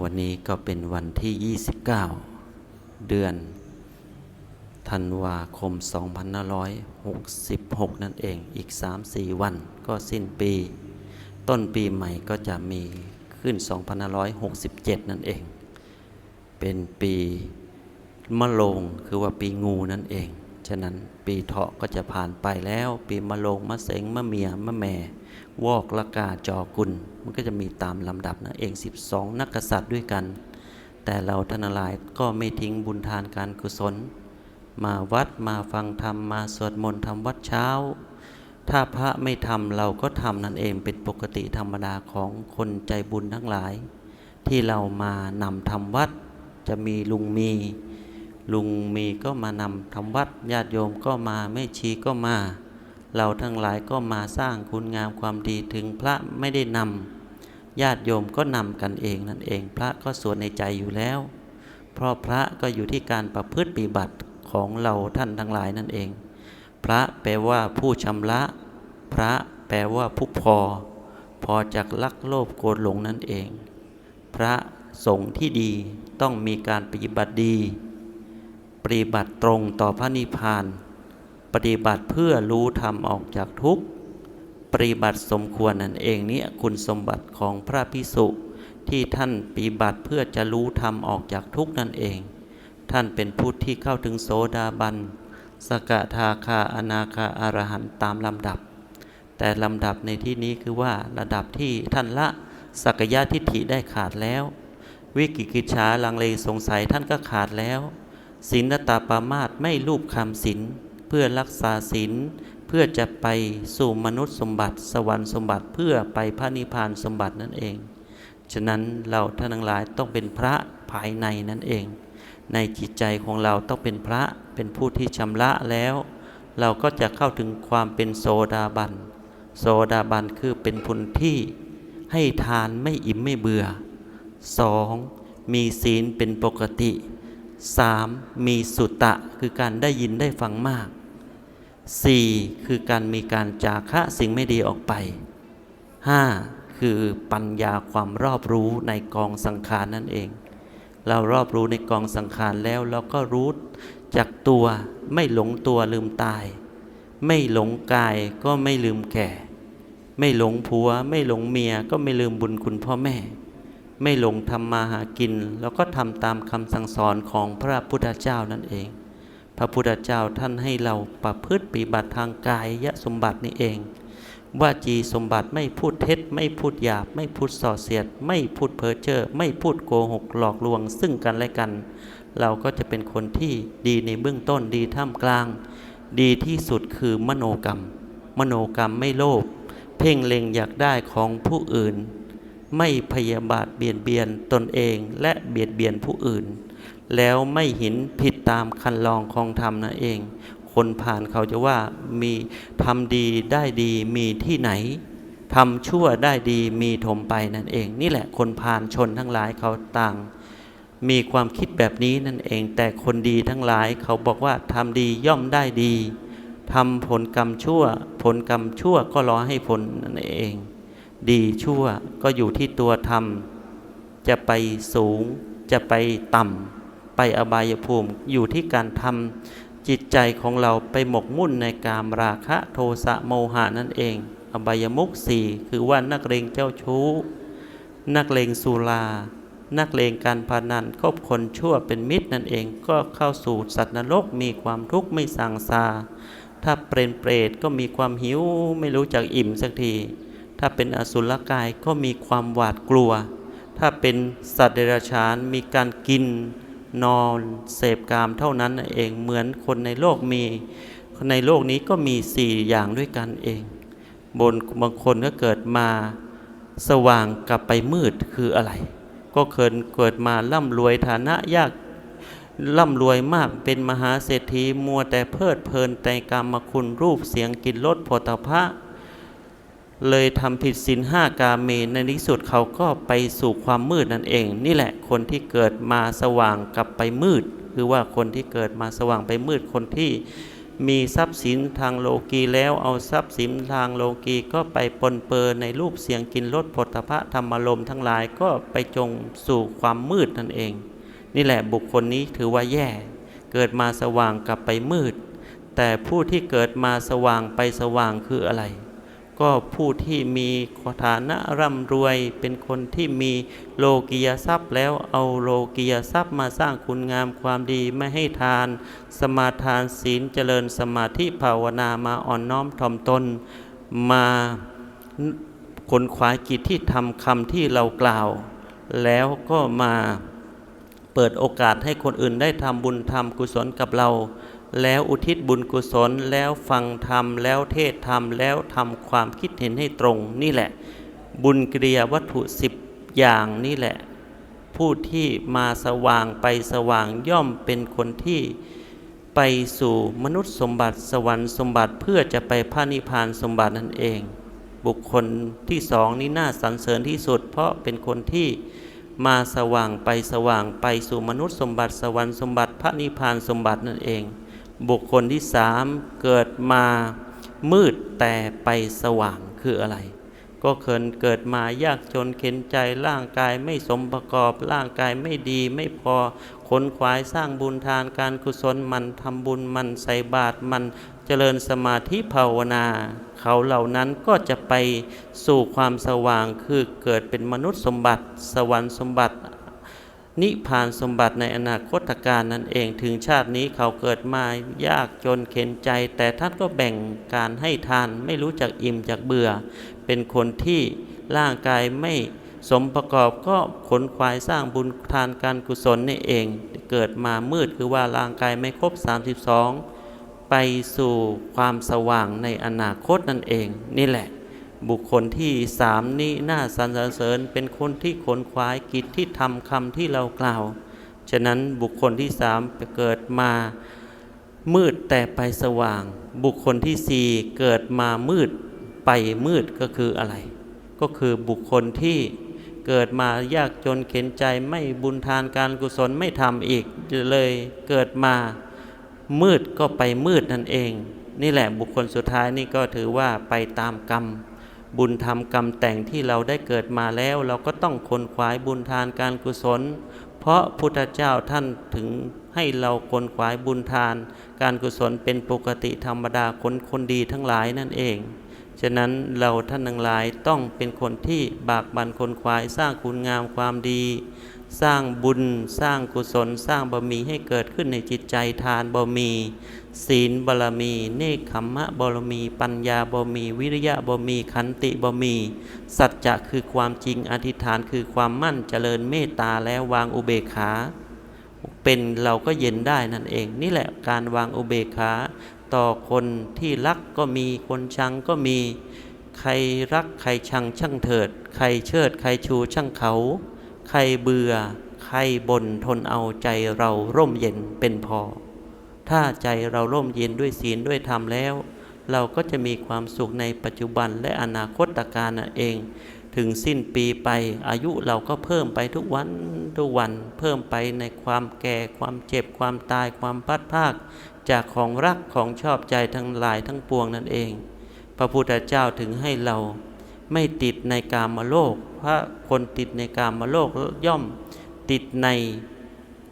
วันนี้ก็เป็นวันที่ 29 เดือนธันวาคม 2566 นั่นเอง อีก 3-4 วันก็สิ้นปี ต้นปีใหม่ก็จะมีขึ้น 2567 นั่นเอง เป็นปีมะโรงคือว่าปีงูนั่นเอง ฉะนั้นปีเถาะก็จะผ่านไปแล้ว ปีมะโรงมะเสงมะเมียมะแม่ วอกละกาจอกุล มันก็จะมีตามลำดับนะเอง 12 นักกษัตริย์ด้วยกัน แต่เราท่านหลายก็ไม่ทิ้งบุญทานการกุศล มาวัดมาฟังธรรมมาสวดมนต์ทำวัดเช้า ถ้าพระไม่ทำเราก็ทำนั่นเองเป็นปกติธรรมดาของคนใจบุญทั้งหลาย ที่เรามานำทำวัดจะมีลุงมี ลุงมีก็มานำทำวัดญาติโยมก็มาไม่ชีก็มา เราทั้งหลายก็มาสร้างคุณงามความดีถึงพระไม่ได้นำญาติโยมก็นำกันเองนั่นเอง พระก็สวดในใจอยู่แล้ว เพราะพระก็อยู่ที่การประพฤติปฏิบัติของเราท่านทั้งหลายนั่นเอง พระแปลว่าผู้ชำระ พระแปลว่าผู้พอ พอจากลักโลภโกรธหลงนั่นเอง พระสงฆ์ที่ดีต้องมีการปฏิบัติดี ปฏิบัติตรงต่อพระนิพพาน ปฏิบัติเพื่อรู้ธรรมออกจากทุกข์ปฏิบัติสมควรนั่นเองเนี่ยคุณสมบัติของพระพิสุที่ท่านปฏิบัติเพื่อจะรู้ธรรมออกจากทุกข์นั่นเอง ท่านเป็นผู้ที่เข้าถึงโสดาบันสกทาคาอนาคาอารหันต์ตามลำดับ แต่ลำดับในที่นี้คือว่าระดับที่ท่านละสักยะทิฏฐิได้ขาดแล้ว วิกิกิจฉาลังเลสงสัยท่านก็ขาดแล้ว ศีลตาปามาตไม่รูปคำศีลเพื่อรักษาศีลเพื่อจะไปสู่มนุษย์สมบัติ สวรรค์สมบัติเพื่อไปพระนิพพานสมบัตินั่นเอง ฉะนั้นเราท่านทั้งหลายต้องเป็นพระภายในนั่นเอง ในจิตใจของเราต้องเป็นพระเป็นผู้ที่ชำระแล้ว เราก็จะเข้าถึงความเป็นโสดาบันโสดาบันคือเป็นผลที่ให้ทานไม่อิ่มไม่เบื่อ 2. มีศีลเป็นปกติ 3. มีสุตะคือการได้ยินได้ฟังมาก 4. คือการมีการจาคะสิ่งไม่ดีออกไป 5. คือปัญญาความรอบรู้ในกองสังขารนั่นเอง เรารอบรู้ในกองสังขารแล้วเราก็รู้จากตัวไม่หลงตัวลืมตาย ไม่หลงกายก็ไม่ลืมแก่ ไม่หลงผัว ไม่หลงเมียก็ไม่ลืมบุญคุณพ่อแม่ ไม่หลงทำมาหากิน แล้วก็ทำตามคำสั่งสอนของพระพุทธเจ้านั่นเอง พระพุทธเจ้าท่านให้เราประพฤติปฏิบัติทางกายยะสมบัตินี่เอง ว่าจีสมบัติไม่พูดเท็จ ไม่พูดหยาบ ไม่พูดส่อเสียด ไม่พูดเพ้อเจ้อไม่พูดโกหกหลอกลวง ซึ่งกันและกัน เราก็จะเป็นคนที่ดีในเบื้องต้นดีท่ามกลาง ดีที่สุดคือมโนกรรม มโนกรรมไม่โลภเพ่งเล็งอยากได้ของผู้อื่น ไม่พยาบาทเบียดเบียนตนเองและเบียดเบียนผู้อื่น แล้วไม่เห็นผิดตามคันลองของธรรมนั่นเอง คนผ่านเขาจะว่ามีทำดีได้ดีมีที่ไหนทำชั่วได้ดีมีถมไปนั่นเอง นี่แหละคนผ่านชนทั้งหลายเขาต่าง มีความคิดแบบนี้นั่นเอง แต่คนดีทั้งหลายเขาบอกว่าทำดีย่อมได้ดีทำผลกรรมชั่ว ผลกรรมชั่วก็รอให้ผลนั่นเอง ดีชั่วก็อยู่ที่ตัวทำจะไปสูง จะไปต่ำ ไปอบายภูมิ อยู่ที่การทำจิตใจของเราไปหมกมุ่นในกามราคะโทสะโมหะนั่นเอง อบายมุขสี่คือว่านักเลงเจ้าชู้ นักเลงสุรา นักเลงการพานันคบคนชั่วเป็นมิตรนั่นเองก็เข้าสู่สัตว์นรกมีความทุกข์ไม่สางซาถ้าเปรนเปรตก็มีความหิวไม่รู้จักอิ่มสักที ถ้าเป็นอสุรกายก็มีความหวาดกลัว ถ้าเป็นสัตว์เดรัจฉานมีการกินนอนเสพกามเท่านั้นเองเหมือนคนในโลกมีในโลกนี้ก็มีสี่อย่างด้วยกันเอง บนบางคนก็เกิดมาสว่างกลับไปมืดคืออะไร ก็เกิดเกิดมาร่ำรวยฐานะยากร่ำรวยมากเป็นมหาเศรษฐีมัวแต่เพลิดเพลินในกรรมคุณรูปเสียงกลิ่นรสผลิภะ เลยทำผิดศีลห้ากาเมในที่สุดเขาก็ไปสู่ความมืดนั่นเอง นี่แหละคนที่เกิดมาสว่างกลับไปมืด คือว่าคนที่เกิดมาสว่างไปมืดคนที่มีทรัพย์สินทางโลกีแล้วเอาทรัพย์สินทางโลกีก็ไปปนเปื้อนในรูปเสียงกินรสผลตภะธรรมารมทั้งหลายก็ไปจงสู่ความมืดนั่นเอง นี่แหละบุคคลนี้ถือว่าแย่ เกิดมาสว่างกลับไปมืด แต่ผู้ที่เกิดมาสว่างไปสว่างคืออะไร ก็ผู้ที่มีฐานะร่ำรวย เป็นคนที่มีโลกียทรัพย์แล้วเอาโลกียทรัพย์มาสร้างคุณงามความดีไม่ให้ทาน สมาทานศีลเจริญสมาธิภาวนามาอ่อนน้อมถ่อมตน มาขนขวายกิจที่ทำคำที่เรากล่าว แล้วก็มาเปิดโอกาสให้คนอื่นได้ทำบุญทำกุศลกับเรา แล้วอุทิศบุญกุศลแล้วฟังธรรมแล้วเทศธรรมแล้วทำความคิดเห็นให้ตรงนี่แหละ บุญกิริยาวัตถุสิบอย่างนี่แหละ ผู้ที่มาสว่างไปสว่างย่อมเป็นคนที่ไปสู่มนุษย์สมบัติสวรรค์สมบัติเพื่อจะไปพระนิพพานสมบัตินั่นเอง บุคคลที่สองนี่น่าสรรเสริญที่สุด เพราะเป็นคนที่มาสว่างไปสว่างไปสู่มนุษย์สมบัติสวรรค์สมบัติพระนิพพานสมบัตินั่นเอง บุคคลที่สามเกิดมามืดแต่ไปสว่างคืออะไร ก็เคินเกิดมายากจนเข็นใจร่างกายไม่สมประกอบร่างกายไม่ดีไม่พอขนขวายสร้างบุญทานการกุศลมันทำบุญมันใส่บาตรมันเจริญสมาธิภาวนา เขาเหล่านั้นก็จะไปสู่ความสว่างคือเกิดเป็นมนุษย์สมบัติ สวรรค์สมบัติ นิพพานสมบัติในอนาคตการนั่นเองถึงชาตินี้เขาเกิดมายากจนเข็นใจ แต่ท่านก็แบ่งการให้ทานไม่รู้จักอิ่มจากเบื่อ เป็นคนที่ร่างกายไม่สมประกอบก็ขนควายสร้างบุญทานการกุศลนี่เอง เกิดมามืดคือว่าร่างกายไม่ครบ 32 ไปสู่ความสว่างในอนาคตนั่นเอง นี่แหละ บุคคลที่สามนี้น่าสรรเสริญเป็นคนที่ขนขวายกิจที่ทำคำที่เรากล่าว ฉะนั้นบุคคลที่สามเกิดมามืดแต่ไปสว่าง บุคคลที่สี่เกิดมามืดไปมืดก็คืออะไร ก็คือบุคคลที่เกิดมายากจนเข็นใจไม่บุญทานการกุศลไม่ทำอีกเลยเกิดมามืดก็ไปมืดนั่นเอง นี่แหละบุคคลสุดท้ายนี่ก็ถือว่าไปตามกรรม บุญทำกรรมแต่งที่เราได้เกิดมาแล้ว เราก็ต้องคนขวายบุญทานการกุศล เพราะพุทธเจ้าท่านถึงให้เราคนขวายบุญทาน การกุศลเป็นปกติธรรมดาคนคนดีทั้งหลายนั่นเอง ฉะนั้นเราท่านทั้งหลายต้องเป็นคนที่บากบั่นคนควายสร้างคุณงามความดี สร้างบุญสร้างกุศลสร้างบารมีให้เกิดขึ้นในจิตใจทานบารมี ศีลบารมี เนคขมมะบารมี ปัญญาบารมี วิริยะบารมี ขันติบารมี สัจจะคือความจริงอธิษฐานคือความมั่นเจริญเมตตาแล้ววางอุเบกขาเป็นเราก็เย็นได้นั่นเอง นี่แหละการวางอุเบกขาต่อคนที่รักก็มีคนชังก็มี ใครรักใครชังช่างเถิด ใครเชิดใครชูช่างเขา ใครเบื่อ ใครบนทนเอาใจเราร่มเย็นเป็นพอ ถ้าใจเราร่มเย็นด้วยศีลด้วยธรรมแล้ว เราก็จะมีความสุขในปัจจุบันและอนาคตการนั่นเอง ถึงสิ้นปีไปอายุเราก็เพิ่มไปทุกวันทุกวันเพิ่มไปในความแก่ความเจ็บความตายความพัดภาค จากของรักของชอบใจทั้งหลายทั้งปวงนั่นเอง พระพุทธเจ้าถึงให้เรา ไม่ติดในกามโลกเพราะคนติดในกามโลกย่อมติดใน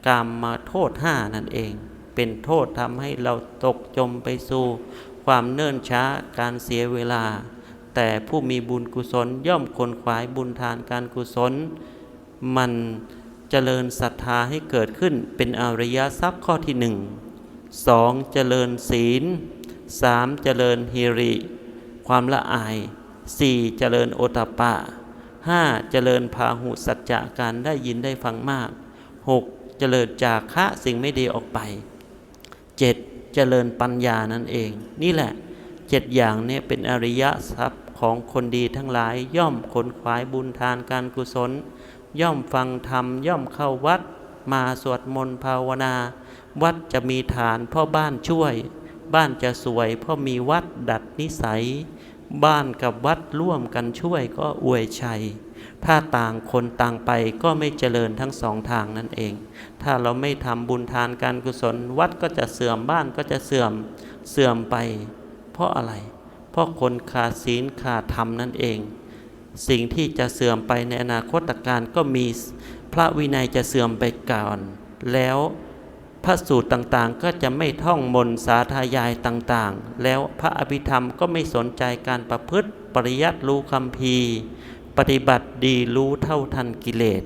กามมาโทษห้านั่นเอง เป็นโทษทำให้เราตกจมไปสู่ ความเนิ่นช้าการเสียเวลา แต่ผู้มีบุญกุศลย่อมคนขวายบุญทานการกุศล มันเจริญศรัทธาให้เกิดขึ้นเป็นอริยทรัพย์ข้อที่หนึ่งสองเจริญศีลสามเจริญฮิริ ความละอาย สี่เจริญโอตปะห้าเจริญพาหุสัจจะการได้ยินได้ฟังมากหกเจริญจากคะสิ่งไม่ดีออกไปเจ็ดเจริญปัญญานั่นเอง นี่แหละเจ็ดอย่างนี่ยเป็นอริยทรัพย์ของคนดีทั้งหลาย ย่อมขนขวายบุญทานการกุศล ย่อมฟังธรรม ย่อมเข้าวัด มาสวดมนต์ภาวนา วัดจะมีฐานพ่อบ้านช่วย บ้านจะสวยเพราะมีวัดดัดนิสัย บ้านกับวัดร่วมกันช่วยก็อวยชัย ถ้าต่างคนต่างไปก็ไม่เจริญทั้งสองทางนั่นเอง ถ้าเราไม่ทำบุญทานการกุศล วัดก็จะเสื่อมบ้านก็จะเสื่อมเสื่อมไป เพราะอะไร เพราะคนขาดศีลขาดธรรมนั่นเอง สิ่งที่จะเสื่อมไปในอนาคตการก็มีพระวินัยจะเสื่อมไปก่อน แล้ว พระสูตรต่างๆ ก็จะไม่ท่องมนต์สาธยายต่างๆ แล้วพระอภิธรรมก็ไม่สนใจการประพฤติปริยัติรู้คำพีปฏิบัติดีรู้เท่าทันกิเลส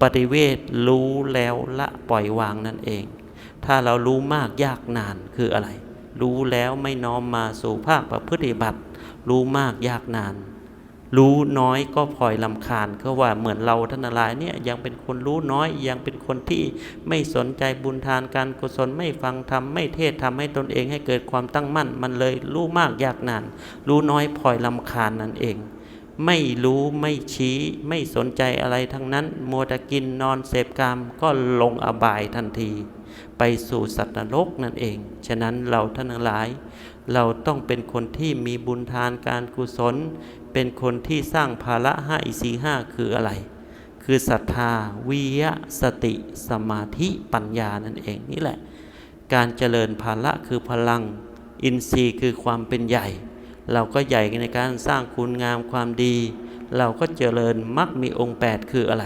ปฏิเวทรู้แล้วละปล่อยวางนั่นเอง ถ้าเรารู้มากยากนานคืออะไร รู้แล้วไม่น้อมมาสู่ภาคประพฤติบัติ รู้มากยากนาน รู้น้อยก็พลอยลำคาญก็ว่าเหมือนเราท่านหลายเนี่ยยังเป็นคนรู้น้อยยังเป็นคนที่ไม่สนใจบุญทานการกุศลไม่ฟังธรรมไม่เทศทำให้ตนเองให้เกิดความตั้งมั่น มันเลยรู้มากยากนาน รู้น้อยพลอยลำคาญนั่นเอง ไม่รู้ไม่ชี้ไม่สนใจอะไรทั้งนั้นมัวแต่กินนอนเสพกามก็ลงอบายทันที ไปสู่สัตว์นรกนั่นเอง ฉะนั้นเราท่านหลาย เราต้องเป็นคนที่มีบุญทานการกุศล เป็นคนที่สร้างภาระห้าอิสีห้าคืออะไร คือศรัทธาวิยะสติสมาธิปัญญานั่นเองนี่แหละ การเจริญภาระคือพลัง อินทรีย์คือความเป็นใหญ่ เราก็ใหญ่ในการสร้างคุณงามความดี เราก็เจริญมักมีองค์ 8 คืออะไร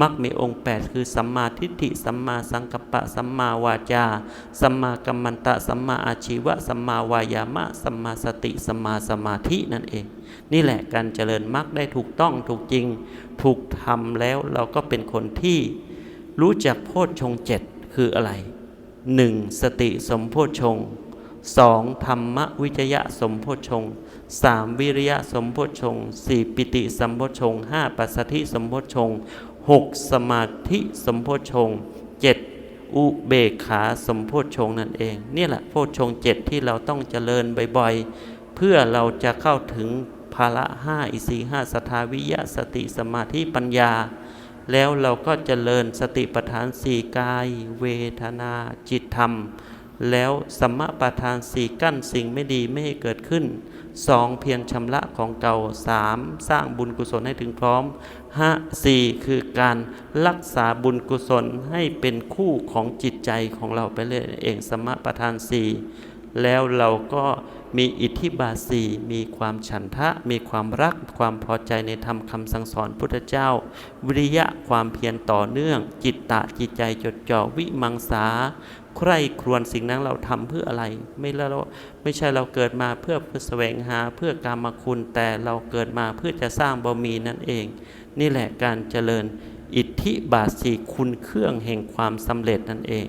มักมีองค์ 8 คือสัมมาทิฏฐิสัมมาสังกัปปะสัมมาวาจาสัมมากัมมันตะสัมมาอาชีวะสัมมาวายามะสัมมาสติสัมมาสมาธินั่นเอง นี่แหละการเจริญมักได้ถูกต้องถูกจริง ถูกทำแล้วเราก็เป็นคนที่รู้จักโพชฌงเจ็ดคืออะไรหนึ่งสติสมโพชฌงสองธรรมวิจยะสมโพชฌงสามวิริยะสมโพชฌงสี่ปิติสมโพชฌงห้าปัสสธิสมโพชฌง ค์หกสมาธิสมโพชฌงค์เจ็ดอุเบกขาสมโพชฌงค์นั่นเองนี่แหละโพชฌงค์เจ็ดที่เราต้องเจริญบ่อยๆ เพื่อเราจะเข้าถึงภาระห้าอิสีห้าสทาวิยะสติสมาธิปัญญา แล้วเราก็เจริญสติปัฏฐานสี่กาย เวทนาจิตธรรม แล้วสมประธานสี่กั้นสิ่งไม่ดีไม่ให้เกิดขึ้นสองเพียรชำระของเก่าสามสร้างบุญกุศลให้ถึงพร้อม ห้าสี่คือการรักษาบุญกุศลให้เป็นคู่ของจิตใจของเราไปเลยเองสมะประธานสี่แล้วเราก็มีอิทธิบาสีมีความฉันทะ มีความรักความพอใจในธรรมคำสั่งสอนพุทธเจ้า วิริยะความเพียรต่อเนื่อง จิตตะจิตใจจดจ่อวิมังสา ใคร่ครวญสิ่งนั้นเราทำเพื่ออะไร ไม่แล้วไม่ใช่เราเกิดมาเพื่อเพื่อแสวงหาเพื่อการมาคุณแต่เราเกิดมาเพื่อจะสร้างบารมีนั่นเอง นี่แหละการเจริญอิทธิบาทสีคุณเครื่องแห่งความสำเร็จนั่นเอง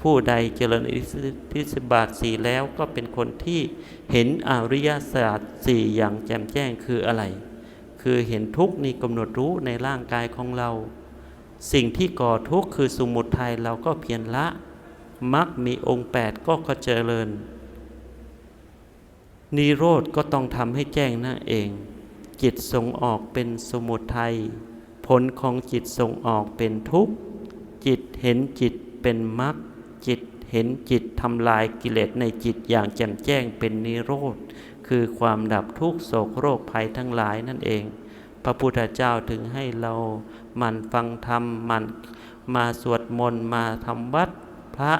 ผู้ใดเจริญอิทธิบาทสีแล้วก็เป็นคนที่เห็นอริยสัจสี่อย่างแจ่มแจ้งคืออะไร คือเห็นทุกข์นี่กำหนดรู้ในร่างกายของเรา สิ่งที่ก่อทุกข์คือสมุทัยเราก็เพียรละมักมีองค์ 8 ก็ก็เจริญนิโรธก็ต้องทำให้แจ้งนั่นเอง จิตส่งออกเป็นสมุทัยผลของจิตส่งออกเป็นทุกข์ จิตเห็นจิตเป็นมรรคจิตเห็นจิตทำลายกิเลสในจิตอย่างแจ่มแจ้งเป็นนิโรธ คือความดับทุกโศกโรคภัยทั้งหลายนั่นเอง พระพุทธเจ้าถึงให้เราหมั่นฟังธรรมหมั่นมาสวดมนต์มาทำวัดพระ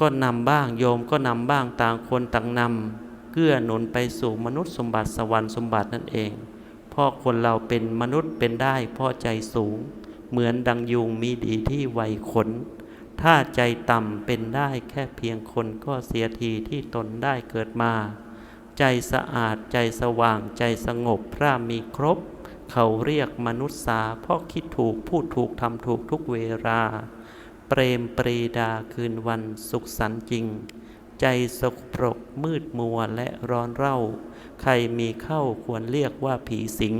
ก็นำบ้างโยมก็นำบ้างต่างคนต่างนำ เกื้อหนุนไปสู่มนุษย์สมบัติสวรรค์สมบัตินั่นเองเพราะคนเราเป็นมนุษย์เป็นได้เพราะใจสูง เหมือนดังยุงมีดีที่ไวขน ถ้าใจต่ำเป็นได้แค่เพียงคนก็เสียทีที่ตนได้เกิดมา ใจสะอาดใจสว่างใจสงบพระมีครบ เขาเรียกมนุษย์สาเพราะคิดถูกพูดถูกทำถูกทุกเวลาเปรมปรีดาคืนวันสุขสันต์จริง ใจสกปรกมืดมัวและร้อนเร่า ใครมีเข้าควรเรียกว่าผีสิง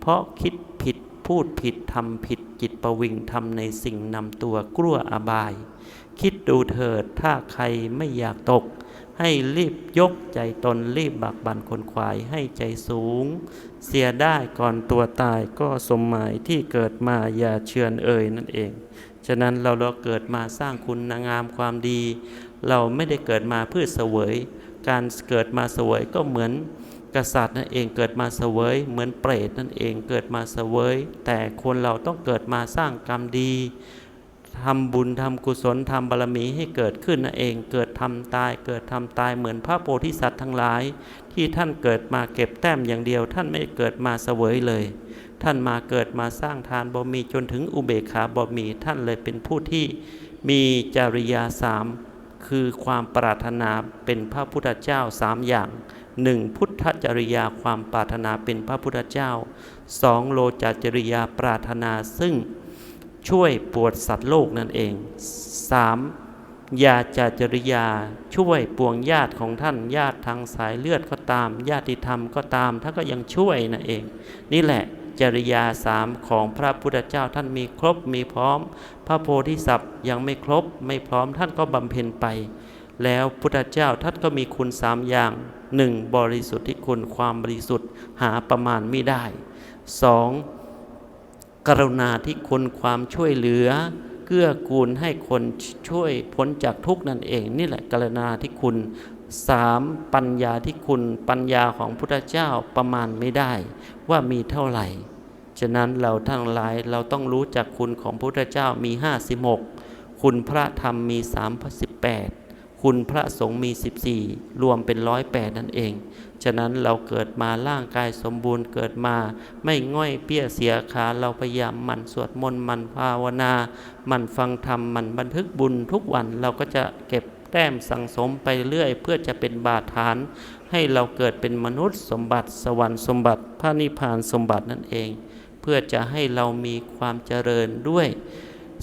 เพราะคิดผิดพูดผิดทำผิดจิตประวิงทำในสิ่งนำตัวกลัวอบาย คิดดูเถิดถ้าใครไม่อยากตก ให้รีบยกใจตนรีบบักบันคนขวายให้ใจสูง เสียได้ก่อนตัวตายก็สมหมายที่เกิดมาอย่าเชือนเอ่ยนั่นเอง ฉะนั้นเราเราเกิดมาสร้างคุณงามความดี เราไม่ได้เกิดมาเพื่อเสวย การเกิดมาเสวยก็เหมือนกษัตริย์นั่นเองเกิดมาเสวย เหมือนเปรตนั่นเองเกิดมาเสวย แต่คนเราต้องเกิดมาสร้างกรรมดีทำบุญทำกุศลทำบารมีให้เกิดขึ้นนั่นเอง เกิดทำตาย เกิดทำตายเหมือนพระโพธิสัตว์ทั้งหลาย ที่ท่านเกิดมาเก็บแต้มอย่างเดียว ท่านไม่เกิดมาเสวยเลย ท่านมาเกิดมาสร้างทานบ่มีจนถึงอุเบกขาบ่มีท่านเลยเป็นผู้ที่มีจริยาสาม คือความปรารถนาเป็นพระพุทธเจ้าสามอย่างหนึ่งพุทธจริยาความปรารถนาเป็นพระพุทธเจ้าสองโลจจริยาปรารถนาซึ่งช่วยปวดสัตว์โลกนั่นเองสามยาจาจริยาช่วยปวงญาติของท่านญาติทางสายเลือดก็ตาม ญาติธรรมก็ตามท่านก็ยังช่วยนั่นเอง นี่แหละ จริยาสามของพระพุทธเจ้าท่านมีครบมีพร้อม พระโพธิสัตว์ยังไม่ครบไม่พร้อมท่านก็บำเพ็ญไป แล้วพุทธเจ้าท่านก็มีคุณสามอย่างหนึ่งบริสุทธิคุณความบริสุทธิ์หาประมาณไม่ได้สองกรุณาที่คุณความช่วยเหลือเกื้อกูลให้คนช่วยพ้นจากทุกข์นั่นเอง นี่แหละกรุณาที่คุณ สามปัญญาที่คุณปัญญาของพุทธเจ้าประมาณไม่ได้ว่ามีเท่าไหร่ ฉะนั้นเราทั้งหลายเราต้องรู้จักคุณของพระพุทธเจ้ามี 56 คุณพระธรรมมี 38 คุณพระสงฆ์มี 14 รวมเป็นร้อยแปดนั่นเอง ฉะนั้นเราเกิดมาร่างกายสมบูรณ์เกิดมา ไม่ง่อยเปี้ยเสียขาเราพยายามหมั่นสวดมนต์หมั่นภาวนาหมั่นฟังธรรมหมั่นบันทึกบุญทุกวันเราก็จะเก็บ แต้มสังสมไปเรื่อย เพื่อจะเป็นบาฐาน ให้เราเกิดเป็นมนุษย์สมบัติ สวรรค์สมบัติพระนิพพานสมบัตินั่นเอง เพื่อจะให้เรามีความเจริญด้วย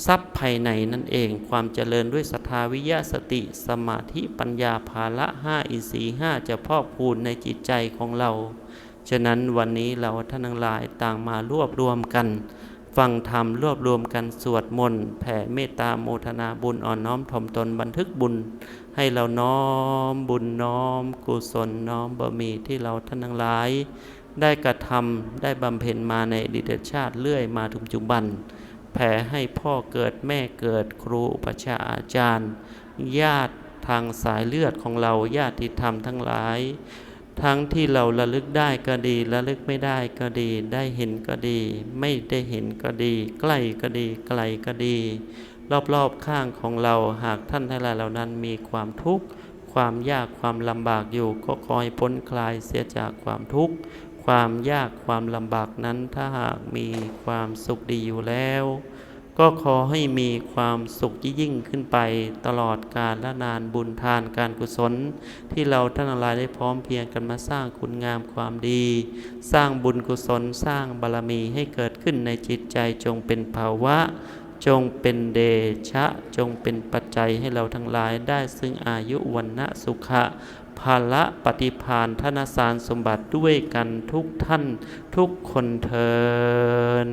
ทรัพย์ภายในนั่นเอง ความเจริญด้วยศรัทธาวิยะสติ สมาธิปัญญาภาละห้าอินทรีห้าจะพอกพูนในจิตใจของเรา ฉะนั้นวันนี้เราท่านทั้งหลายต่างมารวบรวมกัน ฟังธรรมรวบรวมกันสวดมนต์แผ่เมตตาโมทนาบุญอ่อนน้อมถ่อมตนบันทึกบุญ ให้เราน้อมบุญน้อม กุศลน้อมบะมีที่เราท่านทั้งหลาย ได้กระทำได้บำเพ็ญมาในอดีตชาติเรื่อยมาถึงปัจจุบัน แผ่ให้พ่อเกิดแม่เกิดครูอุปชาอาจารย์ ญาติทางสายเลือดของเราญาติธรรมทั้งหลาย ทั้งที่เราระลึกได้ก็ดีระลึกไม่ได้ก็ดี ได้เห็นก็ดี ไม่ได้เห็นก็ดี ใกล้ก็ดีไกลก็ดี รอบๆข้างของเราหากท่านทั้งหลายเหล่านั้นมีความทุกข์ความยากความลำบากอยู่ก็คอยพ้นคลายเสียจากความทุกข์ความยากความลำบากนั้นถ้าหากมีความสุขดีอยู่แล้ว ก็ขอให้มีความสุขยิ่งขึ้นไปตลอดกาลและนานบุญทานการกุศล ที่เราท่านทั้งหลายได้พร้อมเพรียงกันมาสร้างคุณงามความดี สร้างบุญกุศลสร้างบารมีให้เกิดขึ้นในจิตใจจงเป็นภาวะ จงเป็นเดชะ จงเป็นปัจจัยให้เราทั้งหลายได้ซึ่งอายุวันนะสุขะภาละปฏิพานธนสารสมบัติด้วยกันทุกท่านทุกคนเทิน